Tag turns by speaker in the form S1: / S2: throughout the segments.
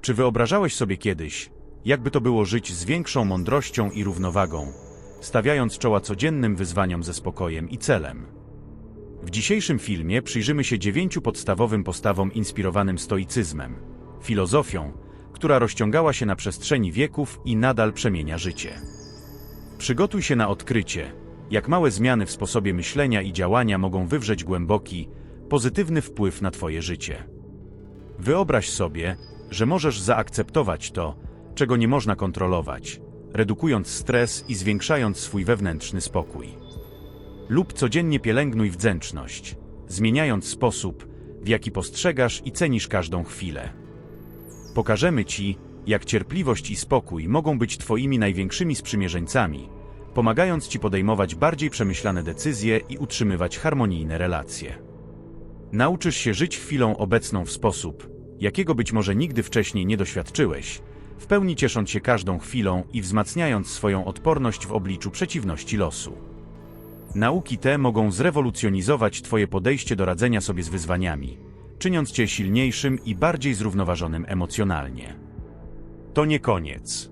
S1: Czy wyobrażałeś sobie kiedyś, jakby to było żyć z większą mądrością i równowagą, stawiając czoła codziennym wyzwaniom ze spokojem i celem? W dzisiejszym filmie przyjrzymy się dziewięciu podstawowym postawom inspirowanym stoicyzmem, filozofią, która rozciągała się na przestrzeni wieków i nadal przemienia życie. Przygotuj się na odkrycie, jak małe zmiany w sposobie myślenia i działania mogą wywrzeć głęboki, pozytywny wpływ na Twoje życie. Wyobraź sobie, że możesz zaakceptować to, czego nie można kontrolować, redukując stres i zwiększając swój wewnętrzny spokój. Lub codziennie pielęgnuj wdzięczność, zmieniając sposób, w jaki postrzegasz i cenisz każdą chwilę. Pokażemy Ci, jak cierpliwość i spokój mogą być Twoimi największymi sprzymierzeńcami, pomagając Ci podejmować bardziej przemyślane decyzje i utrzymywać harmonijne relacje. Nauczysz się żyć chwilą obecną w sposób, jakiego być może nigdy wcześniej nie doświadczyłeś, w pełni ciesząc się każdą chwilą i wzmacniając swoją odporność w obliczu przeciwności losu. Nauki te mogą zrewolucjonizować Twoje podejście do radzenia sobie z wyzwaniami, czyniąc Cię silniejszym i bardziej zrównoważonym emocjonalnie. To nie koniec.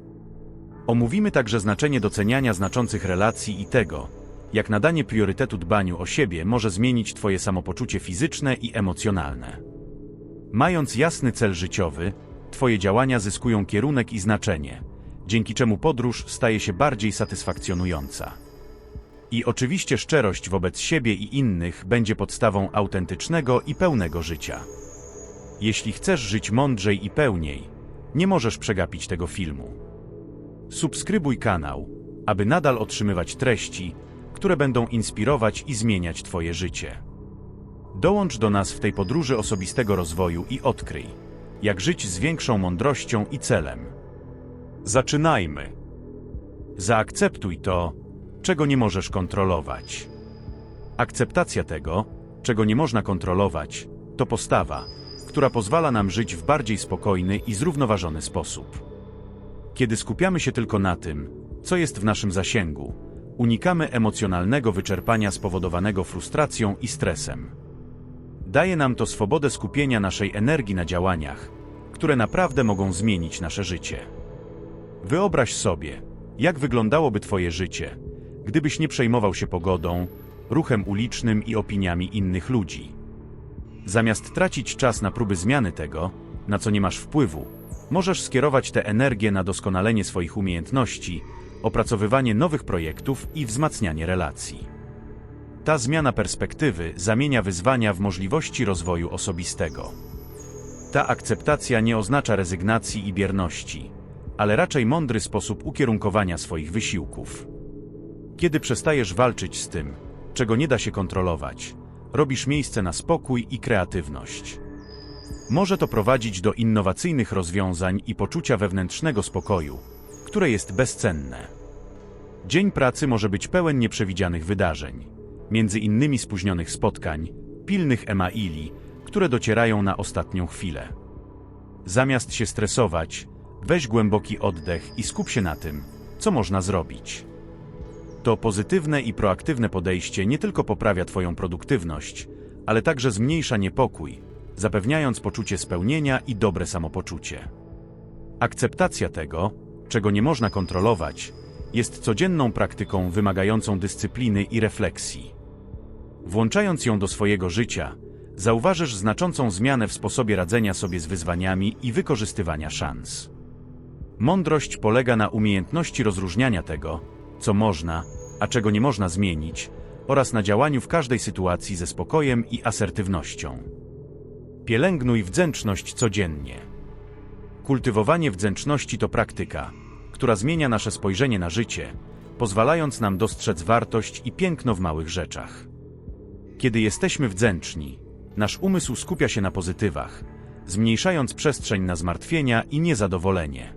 S1: Omówimy także znaczenie doceniania znaczących relacji i tego, jak nadanie priorytetu dbaniu o siebie może zmienić Twoje samopoczucie fizyczne i emocjonalne. Mając jasny cel życiowy, Twoje działania zyskują kierunek i znaczenie, dzięki czemu podróż staje się bardziej satysfakcjonująca. I oczywiście szczerość wobec siebie i innych będzie podstawą autentycznego i pełnego życia. Jeśli chcesz żyć mądrzej i pełniej, nie możesz przegapić tego filmu. Subskrybuj kanał, aby nadal otrzymywać treści, które będą inspirować i zmieniać Twoje życie. Dołącz do nas w tej podróży osobistego rozwoju i odkryj, jak żyć z większą mądrością i celem. Zaczynajmy. Zaakceptuj to, czego nie możesz kontrolować. Akceptacja tego, czego nie można kontrolować, to postawa, która pozwala nam żyć w bardziej spokojny i zrównoważony sposób. Kiedy skupiamy się tylko na tym, co jest w naszym zasięgu, unikamy emocjonalnego wyczerpania spowodowanego frustracją i stresem. Daje nam to swobodę skupienia naszej energii na działaniach, które naprawdę mogą zmienić nasze życie. Wyobraź sobie, jak wyglądałoby Twoje życie, gdybyś nie przejmował się pogodą, ruchem ulicznym i opiniami innych ludzi. Zamiast tracić czas na próby zmiany tego, na co nie masz wpływu, możesz skierować tę energię na doskonalenie swoich umiejętności, opracowywanie nowych projektów i wzmacnianie relacji. Ta zmiana perspektywy zamienia wyzwania w możliwości rozwoju osobistego. Ta akceptacja nie oznacza rezygnacji i bierności, ale raczej mądry sposób ukierunkowania swoich wysiłków. Kiedy przestajesz walczyć z tym, czego nie da się kontrolować, robisz miejsce na spokój i kreatywność. Może to prowadzić do innowacyjnych rozwiązań i poczucia wewnętrznego spokoju, które jest bezcenne. Dzień pracy może być pełen nieprzewidzianych wydarzeń, między innymi spóźnionych spotkań, pilnych emaili, które docierają na ostatnią chwilę. Zamiast się stresować, weź głęboki oddech i skup się na tym, co można zrobić. To pozytywne i proaktywne podejście nie tylko poprawia Twoją produktywność, ale także zmniejsza niepokój, zapewniając poczucie spełnienia i dobre samopoczucie. Akceptacja tego, czego nie można kontrolować, jest codzienną praktyką wymagającą dyscypliny i refleksji. Włączając ją do swojego życia, zauważysz znaczącą zmianę w sposobie radzenia sobie z wyzwaniami i wykorzystywania szans. Mądrość polega na umiejętności rozróżniania tego, co można, a czego nie można zmienić, oraz na działaniu w każdej sytuacji ze spokojem i asertywnością. Pielęgnuj wdzięczność codziennie. Kultywowanie wdzięczności to praktyka, która zmienia nasze spojrzenie na życie, pozwalając nam dostrzec wartość i piękno w małych rzeczach. Kiedy jesteśmy wdzięczni, nasz umysł skupia się na pozytywach, zmniejszając przestrzeń na zmartwienia i niezadowolenie.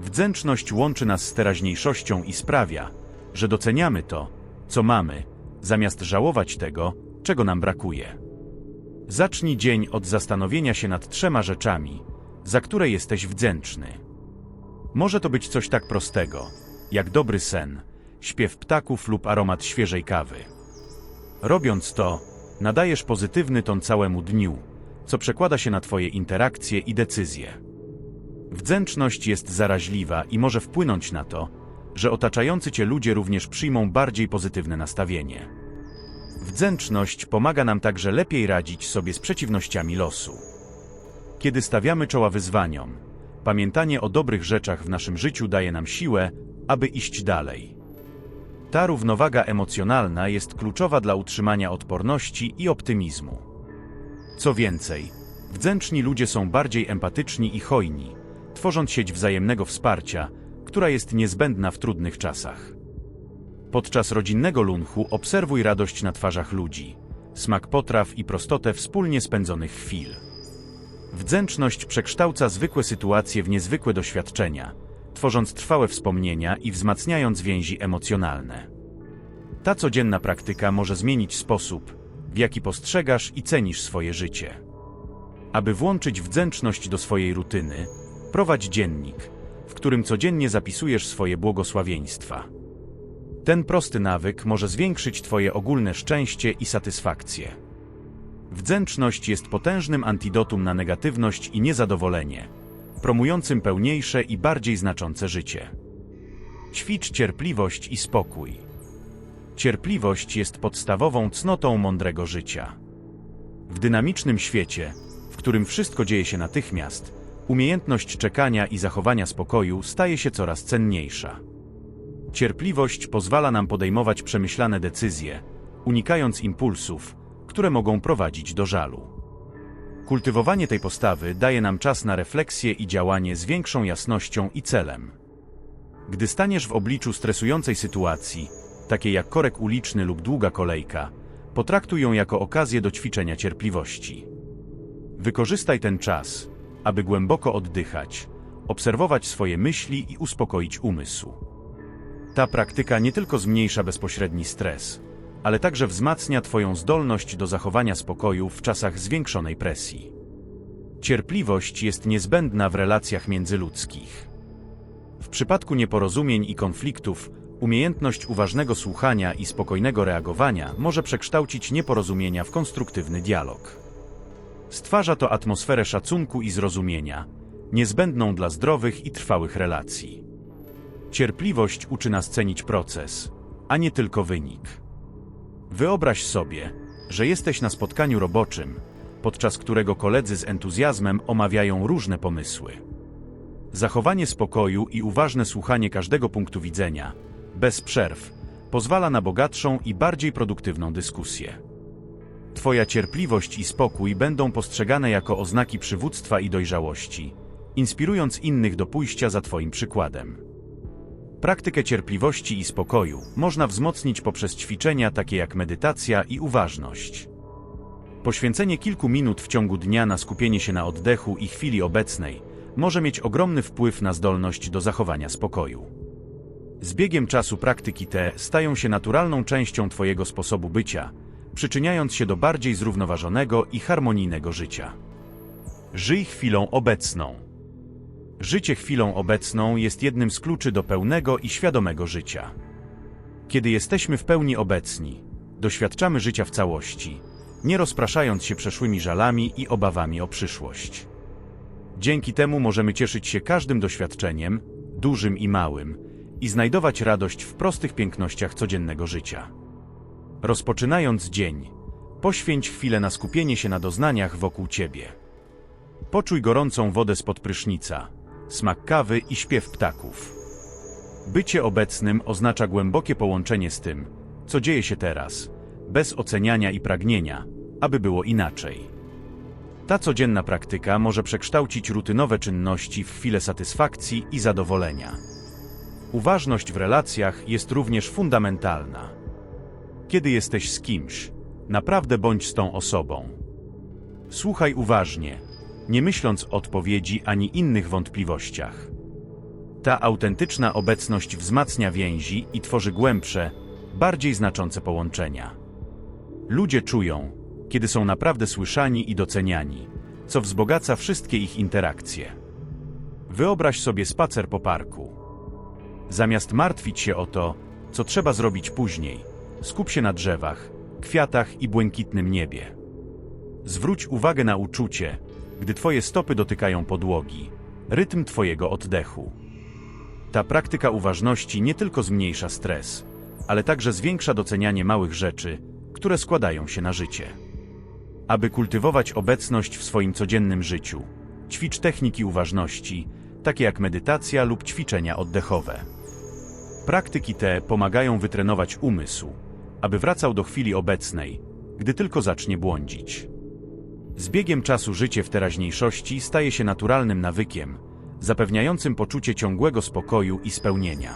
S1: Wdzięczność łączy nas z teraźniejszością i sprawia, że doceniamy to, co mamy, zamiast żałować tego, czego nam brakuje. Zacznij dzień od zastanowienia się nad trzema rzeczami, za które jesteś wdzięczny. Może to być coś tak prostego, jak dobry sen, śpiew ptaków lub aromat świeżej kawy. Robiąc to, nadajesz pozytywny ton całemu dniu, co przekłada się na Twoje interakcje i decyzje. Wdzięczność jest zaraźliwa i może wpłynąć na to, że otaczający cię ludzie również przyjmą bardziej pozytywne nastawienie. Wdzięczność pomaga nam także lepiej radzić sobie z przeciwnościami losu. Kiedy stawiamy czoła wyzwaniom, pamiętanie o dobrych rzeczach w naszym życiu daje nam siłę, aby iść dalej. Ta równowaga emocjonalna jest kluczowa dla utrzymania odporności i optymizmu. Co więcej, wdzięczni ludzie są bardziej empatyczni i hojni, tworząc sieć wzajemnego wsparcia, która jest niezbędna w trudnych czasach. Podczas rodzinnego lunchu obserwuj radość na twarzach ludzi, smak potraw i prostotę wspólnie spędzonych chwil. Wdzięczność przekształca zwykłe sytuacje w niezwykłe doświadczenia, tworząc trwałe wspomnienia i wzmacniając więzi emocjonalne. Ta codzienna praktyka może zmienić sposób, w jaki postrzegasz i cenisz swoje życie. Aby włączyć wdzięczność do swojej rutyny, prowadź dziennik, w którym codziennie zapisujesz swoje błogosławieństwa. Ten prosty nawyk może zwiększyć Twoje ogólne szczęście i satysfakcję. Wdzięczność jest potężnym antidotum na negatywność i niezadowolenie, promującym pełniejsze i bardziej znaczące życie. Ćwicz cierpliwość i spokój. Cierpliwość jest podstawową cnotą mądrego życia. W dynamicznym świecie, w którym wszystko dzieje się natychmiast, umiejętność czekania i zachowania spokoju staje się coraz cenniejsza. Cierpliwość pozwala nam podejmować przemyślane decyzje, unikając impulsów, które mogą prowadzić do żalu. Kultywowanie tej postawy daje nam czas na refleksję i działanie z większą jasnością i celem. Gdy staniesz w obliczu stresującej sytuacji, takiej jak korek uliczny lub długa kolejka, potraktuj ją jako okazję do ćwiczenia cierpliwości. Wykorzystaj ten czas, aby głęboko oddychać, obserwować swoje myśli i uspokoić umysł. Ta praktyka nie tylko zmniejsza bezpośredni stres, ale także wzmacnia Twoją zdolność do zachowania spokoju w czasach zwiększonej presji. Cierpliwość jest niezbędna w relacjach międzyludzkich. W przypadku nieporozumień i konfliktów, umiejętność uważnego słuchania i spokojnego reagowania może przekształcić nieporozumienia w konstruktywny dialog. Stwarza to atmosferę szacunku i zrozumienia, niezbędną dla zdrowych i trwałych relacji. Cierpliwość uczy nas cenić proces, a nie tylko wynik. Wyobraź sobie, że jesteś na spotkaniu roboczym, podczas którego koledzy z entuzjazmem omawiają różne pomysły. Zachowanie spokoju i uważne słuchanie każdego punktu widzenia, bez przerw, pozwala na bogatszą i bardziej produktywną dyskusję. Twoja cierpliwość i spokój będą postrzegane jako oznaki przywództwa i dojrzałości, inspirując innych do pójścia za Twoim przykładem. Praktykę cierpliwości i spokoju można wzmocnić poprzez ćwiczenia takie jak medytacja i uważność. Poświęcenie kilku minut w ciągu dnia na skupienie się na oddechu i chwili obecnej może mieć ogromny wpływ na zdolność do zachowania spokoju. Z biegiem czasu praktyki te stają się naturalną częścią Twojego sposobu bycia, przyczyniając się do bardziej zrównoważonego i harmonijnego życia. Żyj chwilą obecną. Życie chwilą obecną jest jednym z kluczy do pełnego i świadomego życia. Kiedy jesteśmy w pełni obecni, doświadczamy życia w całości, nie rozpraszając się przeszłymi żalami i obawami o przyszłość. Dzięki temu możemy cieszyć się każdym doświadczeniem, dużym i małym, i znajdować radość w prostych pięknościach codziennego życia. Rozpoczynając dzień, poświęć chwilę na skupienie się na doznaniach wokół ciebie. Poczuj gorącą wodę spod prysznica, smak kawy i śpiew ptaków. Bycie obecnym oznacza głębokie połączenie z tym, co dzieje się teraz, bez oceniania i pragnienia, aby było inaczej. Ta codzienna praktyka może przekształcić rutynowe czynności w chwilę satysfakcji i zadowolenia. Uważność w relacjach jest również fundamentalna. Kiedy jesteś z kimś, naprawdę bądź z tą osobą. Słuchaj uważnie, nie myśląc odpowiedzi ani innych wątpliwościach. Ta autentyczna obecność wzmacnia więzi i tworzy głębsze, bardziej znaczące połączenia. Ludzie czują, kiedy są naprawdę słyszani i doceniani, co wzbogaca wszystkie ich interakcje. Wyobraź sobie spacer po parku. Zamiast martwić się o to, co trzeba zrobić później, skup się na drzewach, kwiatach i błękitnym niebie. Zwróć uwagę na uczucie, gdy Twoje stopy dotykają podłogi, rytm Twojego oddechu. Ta praktyka uważności nie tylko zmniejsza stres, ale także zwiększa docenianie małych rzeczy, które składają się na życie. Aby kultywować obecność w swoim codziennym życiu, ćwicz techniki uważności, takie jak medytacja lub ćwiczenia oddechowe. Praktyki te pomagają wytrenować umysł, aby wracał do chwili obecnej, gdy tylko zacznie błądzić. Z biegiem czasu życie w teraźniejszości staje się naturalnym nawykiem, zapewniającym poczucie ciągłego spokoju i spełnienia.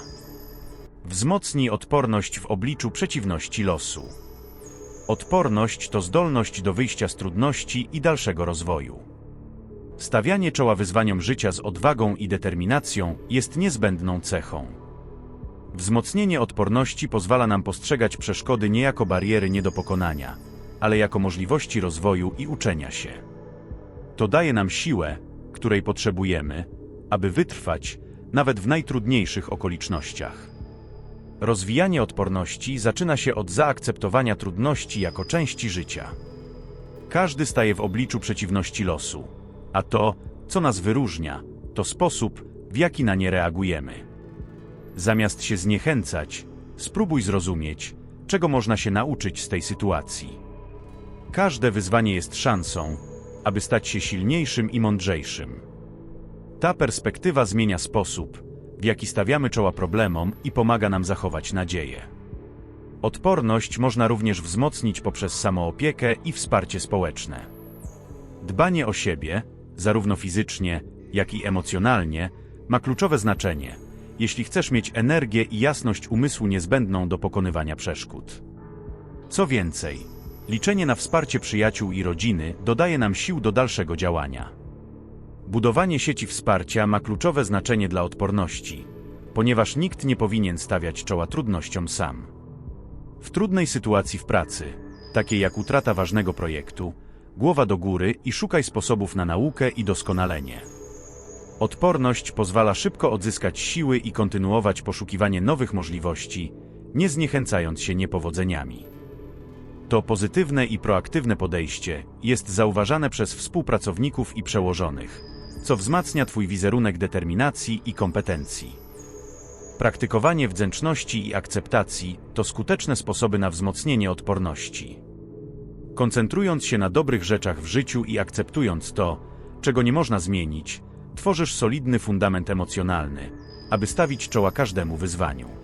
S1: Wzmocnij odporność w obliczu przeciwności losu. Odporność to zdolność do wyjścia z trudności i dalszego rozwoju. Stawianie czoła wyzwaniom życia z odwagą i determinacją jest niezbędną cechą. Wzmocnienie odporności pozwala nam postrzegać przeszkody nie jako bariery nie do pokonania, ale jako możliwości rozwoju i uczenia się. To daje nam siłę, której potrzebujemy, aby wytrwać nawet w najtrudniejszych okolicznościach. Rozwijanie odporności zaczyna się od zaakceptowania trudności jako części życia. Każdy staje w obliczu przeciwności losu, a to, co nas wyróżnia, to sposób, w jaki na nie reagujemy. Zamiast się zniechęcać, spróbuj zrozumieć, czego można się nauczyć z tej sytuacji. Każde wyzwanie jest szansą, aby stać się silniejszym i mądrzejszym. Ta perspektywa zmienia sposób, w jaki stawiamy czoła problemom i pomaga nam zachować nadzieję. Odporność można również wzmocnić poprzez samoopiekę i wsparcie społeczne. Dbanie o siebie, zarówno fizycznie, jak i emocjonalnie, ma kluczowe znaczenie, jeśli chcesz mieć energię i jasność umysłu niezbędną do pokonywania przeszkód. Co więcej, liczenie na wsparcie przyjaciół i rodziny dodaje nam sił do dalszego działania. Budowanie sieci wsparcia ma kluczowe znaczenie dla odporności, ponieważ nikt nie powinien stawiać czoła trudnościom sam. W trudnej sytuacji w pracy, takiej jak utrata ważnego projektu, głowa do góry i szukaj sposobów na naukę i doskonalenie. Odporność pozwala szybko odzyskać siły i kontynuować poszukiwanie nowych możliwości, nie zniechęcając się niepowodzeniami. To pozytywne i proaktywne podejście jest zauważane przez współpracowników i przełożonych, co wzmacnia Twój wizerunek determinacji i kompetencji. Praktykowanie wdzięczności i akceptacji to skuteczne sposoby na wzmocnienie odporności. Koncentrując się na dobrych rzeczach w życiu i akceptując to, czego nie można zmienić, tworzysz solidny fundament emocjonalny, aby stawić czoła każdemu wyzwaniu.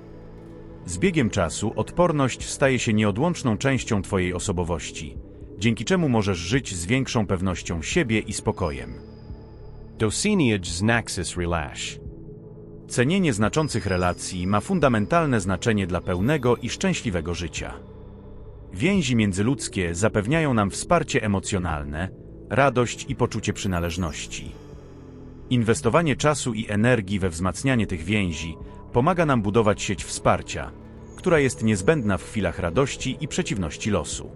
S1: Z biegiem czasu odporność staje się nieodłączną częścią Twojej osobowości, dzięki czemu możesz żyć z większą pewnością siebie i spokojem.
S2: Doceniage znaxis relash.
S1: Cenienie znaczących relacji ma fundamentalne znaczenie dla pełnego i szczęśliwego życia. Więzi międzyludzkie zapewniają nam wsparcie emocjonalne, radość i poczucie przynależności. Inwestowanie czasu i energii we wzmacnianie tych więzi pomaga nam budować sieć wsparcia, która jest niezbędna w chwilach radości i przeciwności losu.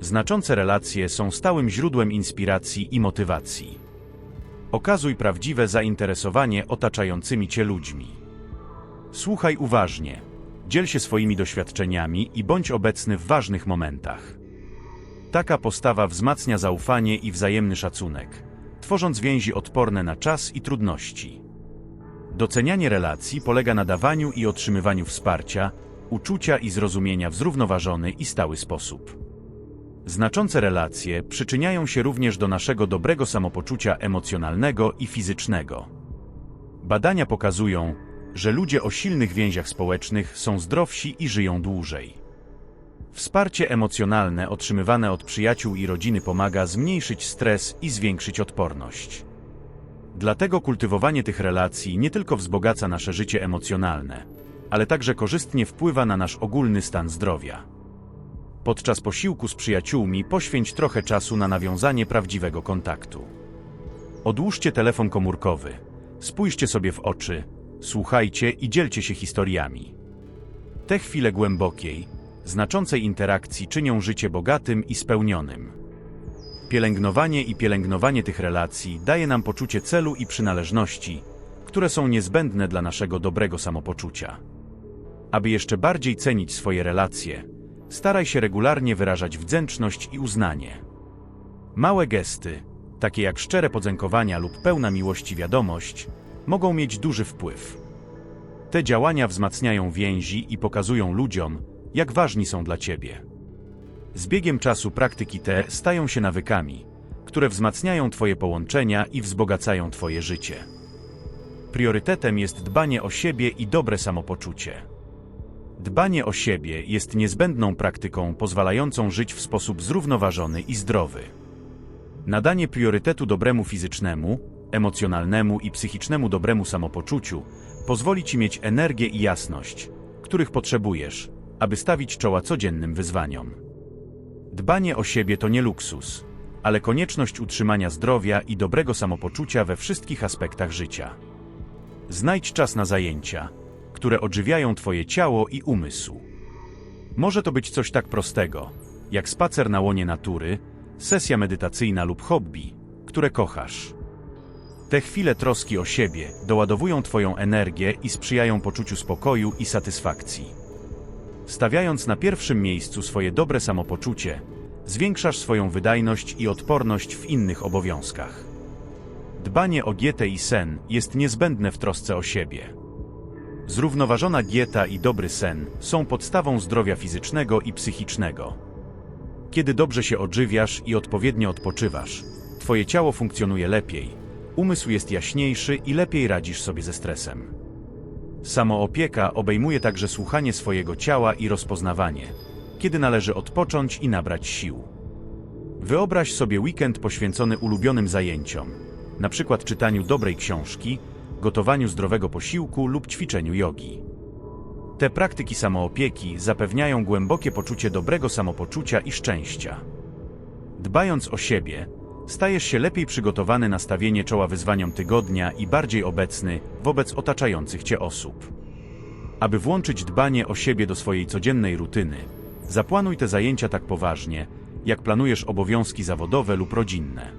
S1: Znaczące relacje są stałym źródłem inspiracji i motywacji. Okazuj prawdziwe zainteresowanie otaczającymi Cię ludźmi. Słuchaj uważnie, dziel się swoimi doświadczeniami i bądź obecny w ważnych momentach. Taka postawa wzmacnia zaufanie i wzajemny szacunek, tworząc więzi odporne na czas i trudności. Docenianie relacji polega na dawaniu i otrzymywaniu wsparcia, uczucia i zrozumienia w zrównoważony i stały sposób. Znaczące relacje przyczyniają się również do naszego dobrego samopoczucia emocjonalnego i fizycznego. Badania pokazują, że ludzie o silnych więziach społecznych są zdrowsi i żyją dłużej. Wsparcie emocjonalne otrzymywane od przyjaciół i rodziny pomaga zmniejszyć stres i zwiększyć odporność. Dlatego kultywowanie tych relacji nie tylko wzbogaca nasze życie emocjonalne, ale także korzystnie wpływa na nasz ogólny stan zdrowia. Podczas posiłku z przyjaciółmi poświęć trochę czasu na nawiązanie prawdziwego kontaktu. Odłóżcie telefon komórkowy, spójrzcie sobie w oczy, słuchajcie i dzielcie się historiami. Te chwile głębokiej, znaczącej interakcji czynią życie bogatym i spełnionym. Pielęgnowanie i pielęgnowanie tych relacji daje nam poczucie celu i przynależności, które są niezbędne dla naszego dobrego samopoczucia. Aby jeszcze bardziej cenić swoje relacje, staraj się regularnie wyrażać wdzięczność i uznanie. Małe gesty, takie jak szczere podziękowania lub pełna miłości wiadomość, mogą mieć duży wpływ. Te działania wzmacniają więzi i pokazują ludziom, jak ważni są dla ciebie. Z biegiem czasu praktyki te stają się nawykami, które wzmacniają Twoje połączenia i wzbogacają Twoje życie. Priorytetem jest dbanie o siebie i dobre samopoczucie. Dbanie o siebie jest niezbędną praktyką pozwalającą żyć w sposób zrównoważony i zdrowy. Nadanie priorytetu dobremu fizycznemu, emocjonalnemu i psychicznemu dobremu samopoczuciu pozwoli Ci mieć energię i jasność, których potrzebujesz, aby stawić czoła codziennym wyzwaniom. Dbanie o siebie to nie luksus, ale konieczność utrzymania zdrowia i dobrego samopoczucia we wszystkich aspektach życia. Znajdź czas na zajęcia, które odżywiają Twoje ciało i umysł. Może to być coś tak prostego, jak spacer na łonie natury, sesja medytacyjna lub hobby, które kochasz. Te chwile troski o siebie doładowują Twoją energię i sprzyjają poczuciu spokoju i satysfakcji. Stawiając na pierwszym miejscu swoje dobre samopoczucie, zwiększasz swoją wydajność i odporność w innych obowiązkach. Dbanie o dietę i sen jest niezbędne w trosce o siebie. Zrównoważona dieta i dobry sen są podstawą zdrowia fizycznego i psychicznego. Kiedy dobrze się odżywiasz i odpowiednio odpoczywasz, twoje ciało funkcjonuje lepiej, umysł jest jaśniejszy i lepiej radzisz sobie ze stresem. Samoopieka obejmuje także słuchanie swojego ciała i rozpoznawanie, kiedy należy odpocząć i nabrać sił. Wyobraź sobie weekend poświęcony ulubionym zajęciom, przykład czytaniu dobrej książki, gotowaniu zdrowego posiłku lub ćwiczeniu jogi. Te praktyki samoopieki zapewniają głębokie poczucie dobrego samopoczucia i szczęścia. Dbając o siebie, stajesz się lepiej przygotowany na stawienie czoła wyzwaniom tygodnia i bardziej obecny wobec otaczających cię osób. Aby włączyć dbanie o siebie do swojej codziennej rutyny, zaplanuj te zajęcia tak poważnie, jak planujesz obowiązki zawodowe lub rodzinne.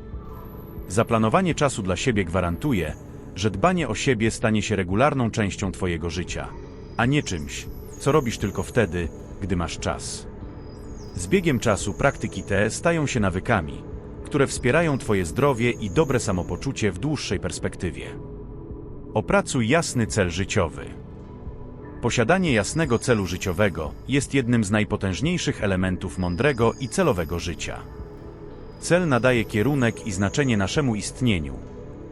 S1: Zaplanowanie czasu dla siebie gwarantuje, że dbanie o siebie stanie się regularną częścią Twojego życia, a nie czymś, co robisz tylko wtedy, gdy masz czas. Z biegiem czasu praktyki te stają się nawykami, które wspierają Twoje zdrowie i dobre samopoczucie w dłuższej perspektywie. Opracuj jasny cel życiowy. Posiadanie jasnego celu życiowego jest jednym z najpotężniejszych elementów mądrego i celowego życia. Cel nadaje kierunek i znaczenie naszemu istnieniu,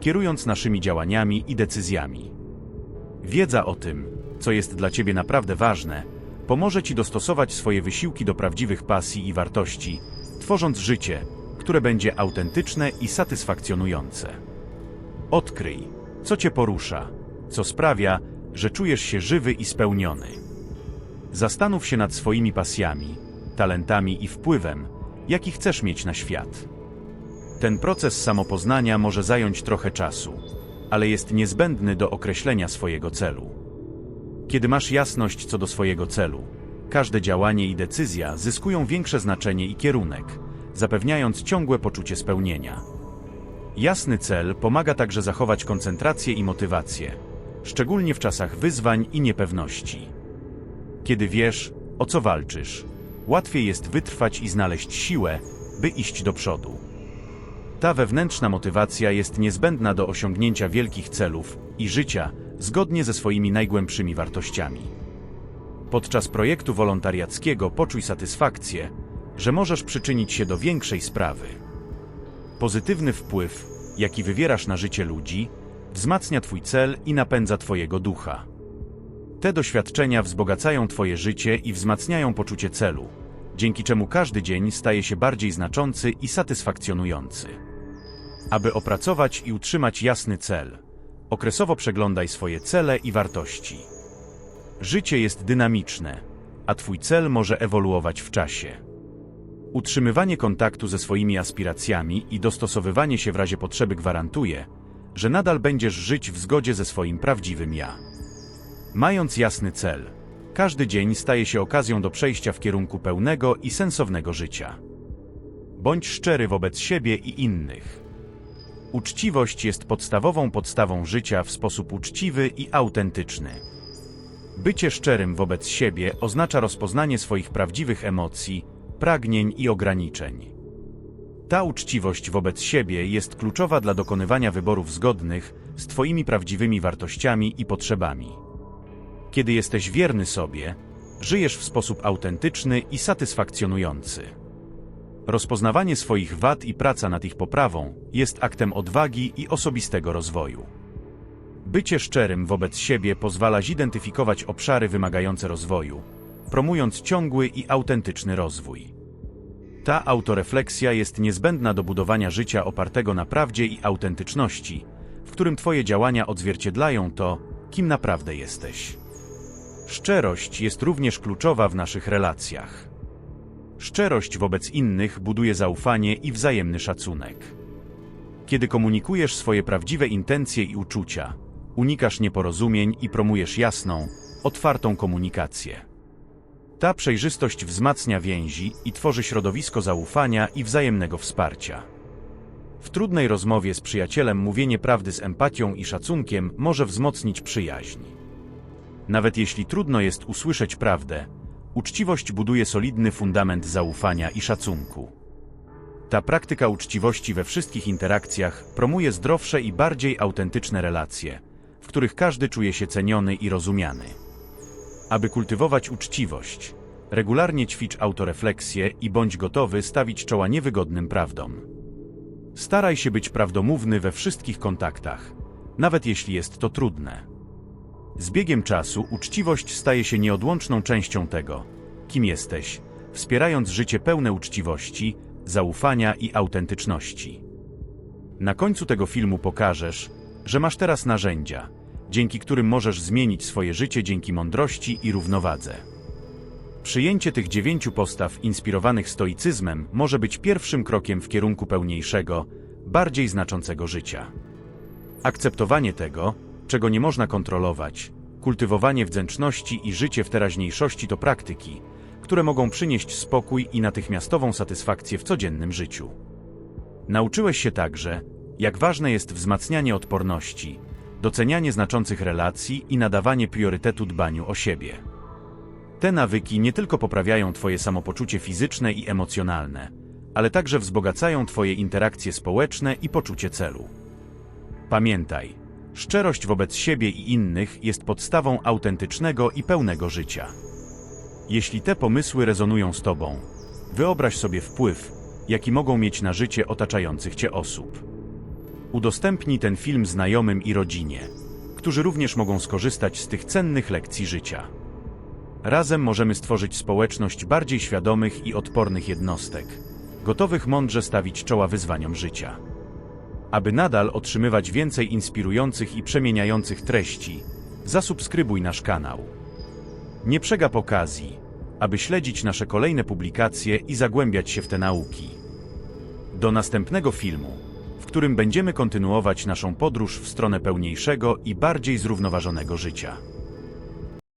S1: kierując naszymi działaniami i decyzjami. Wiedza o tym, co jest dla Ciebie naprawdę ważne, pomoże Ci dostosować swoje wysiłki do prawdziwych pasji i wartości, tworząc życie, które będzie autentyczne i satysfakcjonujące. Odkryj, co Cię porusza, co sprawia, że czujesz się żywy i spełniony. Zastanów się nad swoimi pasjami, talentami i wpływem, jaki chcesz mieć na świat. Ten proces samopoznania może zająć trochę czasu, ale jest niezbędny do określenia swojego celu. Kiedy masz jasność co do swojego celu, każde działanie i decyzja zyskują większe znaczenie i kierunek, zapewniając ciągłe poczucie spełnienia. Jasny cel pomaga także zachować koncentrację i motywację, szczególnie w czasach wyzwań i niepewności. Kiedy wiesz, o co walczysz, łatwiej jest wytrwać i znaleźć siłę, by iść do przodu. Ta wewnętrzna motywacja jest niezbędna do osiągnięcia wielkich celów i życia zgodnie ze swoimi najgłębszymi wartościami. Podczas projektu wolontariackiego poczuj satysfakcję, że możesz przyczynić się do większej sprawy. Pozytywny wpływ, jaki wywierasz na życie ludzi, wzmacnia Twój cel i napędza Twojego ducha. Te doświadczenia wzbogacają Twoje życie i wzmacniają poczucie celu, dzięki czemu każdy dzień staje się bardziej znaczący i satysfakcjonujący. Aby opracować i utrzymać jasny cel, okresowo przeglądaj swoje cele i wartości. Życie jest dynamiczne, a Twój cel może ewoluować w czasie. Utrzymywanie kontaktu ze swoimi aspiracjami i dostosowywanie się w razie potrzeby gwarantuje, że nadal będziesz żyć w zgodzie ze swoim prawdziwym ja. Mając jasny cel, każdy dzień staje się okazją do przejścia w kierunku pełnego i sensownego życia. Bądź szczery wobec siebie i innych. Uczciwość jest podstawową podstawą życia w sposób uczciwy i autentyczny. Bycie szczerym wobec siebie oznacza rozpoznanie swoich prawdziwych emocji, pragnień i ograniczeń. Ta uczciwość wobec siebie jest kluczowa dla dokonywania wyborów zgodnych z Twoimi prawdziwymi wartościami i potrzebami. Kiedy jesteś wierny sobie, żyjesz w sposób autentyczny i satysfakcjonujący. Rozpoznawanie swoich wad i praca nad ich poprawą jest aktem odwagi i osobistego rozwoju. Bycie szczerym wobec siebie pozwala zidentyfikować obszary wymagające rozwoju, promując ciągły i autentyczny rozwój. Ta autorefleksja jest niezbędna do budowania życia opartego na prawdzie i autentyczności, w którym Twoje działania odzwierciedlają to, kim naprawdę jesteś. Szczerość jest również kluczowa w naszych relacjach. Szczerość wobec innych buduje zaufanie i wzajemny szacunek. Kiedy komunikujesz swoje prawdziwe intencje i uczucia, unikasz nieporozumień i promujesz jasną, otwartą komunikację. Ta przejrzystość wzmacnia więzi i tworzy środowisko zaufania i wzajemnego wsparcia. W trudnej rozmowie z przyjacielem mówienie prawdy z empatią i szacunkiem może wzmocnić przyjaźń. Nawet jeśli trudno jest usłyszeć prawdę, uczciwość buduje solidny fundament zaufania i szacunku. Ta praktyka uczciwości we wszystkich interakcjach promuje zdrowsze i bardziej autentyczne relacje, w których każdy czuje się ceniony i rozumiany. Aby kultywować uczciwość, regularnie ćwicz autorefleksję i bądź gotowy stawić czoła niewygodnym prawdom. Staraj się być prawdomówny we wszystkich kontaktach, nawet jeśli jest to trudne. Z biegiem czasu uczciwość staje się nieodłączną częścią tego, kim jesteś, wspierając życie pełne uczciwości, zaufania i autentyczności. Na końcu tego filmu pokażesz, że masz teraz narzędzia, dzięki którym możesz zmienić swoje życie dzięki mądrości i równowadze. Przyjęcie tych dziewięciu postaw inspirowanych stoicyzmem może być pierwszym krokiem w kierunku pełniejszego, bardziej znaczącego życia. Akceptowanie tego, czego nie można kontrolować, kultywowanie wdzięczności i życie w teraźniejszości to praktyki, które mogą przynieść spokój i natychmiastową satysfakcję w codziennym życiu. Nauczyłeś się także, jak ważne jest wzmacnianie odporności, docenianie znaczących relacji i nadawanie priorytetu dbaniu o siebie. Te nawyki nie tylko poprawiają Twoje samopoczucie fizyczne i emocjonalne, ale także wzbogacają Twoje interakcje społeczne i poczucie celu. Pamiętaj, szczerość wobec siebie i innych jest podstawą autentycznego i pełnego życia. Jeśli te pomysły rezonują z Tobą, wyobraź sobie wpływ, jaki mogą mieć na życie otaczających Cię osób. Udostępnij ten film znajomym i rodzinie, którzy również mogą skorzystać z tych cennych lekcji życia. Razem możemy stworzyć społeczność bardziej świadomych i odpornych jednostek, gotowych mądrze stawić czoła wyzwaniom życia. Aby nadal otrzymywać więcej inspirujących i przemieniających treści, zasubskrybuj nasz kanał. Nie przegap okazji, aby śledzić nasze kolejne publikacje i zagłębiać się w te nauki. Do następnego filmu, którym będziemy kontynuować naszą podróż w stronę pełniejszego i bardziej zrównoważonego życia.